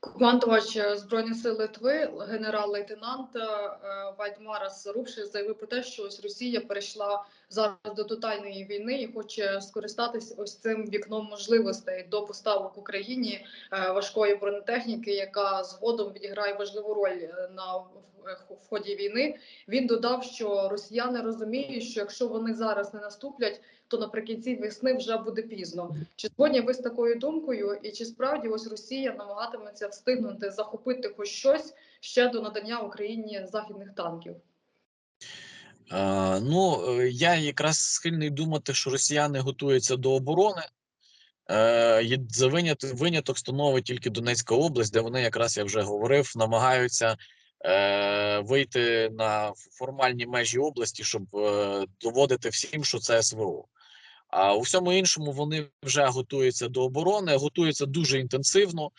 Командувач е, збройних сил Литви, генерал-лейтенант е, Вальдмарас Рупши заявив про те, що ось Росія перейшла зараз до тотальної війни і хоче скористатись ось цим вікном можливостей до поставок Україні е, важкої бронетехніки, яка згодом відіграє важливу роль е, на в- в ході війни. Він додав, що росіяни розуміють, що якщо вони зараз не наступлять, то наприкінці весни вже буде пізно. Чи згодні ви з такою думкою, і чи справді ось Росія намагатиметься встигнути захопити хоч щось ще до надання Україні західних танків? Ну, е, я якраз схильний думати, що росіяни готуються до оборони. Е, за винят, виняток становить тільки Донецька область, де вони, якраз я вже говорив, намагаються е, вийти на формальні межі області, щоб е, доводити всім, що це СВО. А у всьому іншому вони вже готуються до оборони, готуються дуже інтенсивно,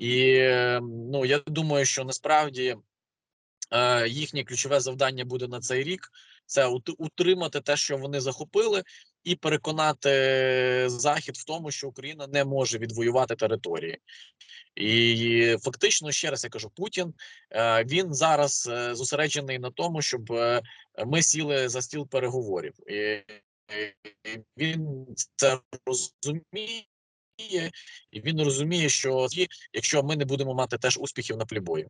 і е, ну я думаю, що насправді е, їхнє ключове завдання буде на цей рік це утримати те, що вони захопили, і переконати Захід в тому, що Україна не може відвоювати території. І фактично, ще раз я кажу, Путін е, він зараз е, зосереджений на тому, щоб е, ми сіли за стіл переговорів. І він це розуміє, діє, і він розуміє, що якщо ми не будемо мати теж успіхів на плібою.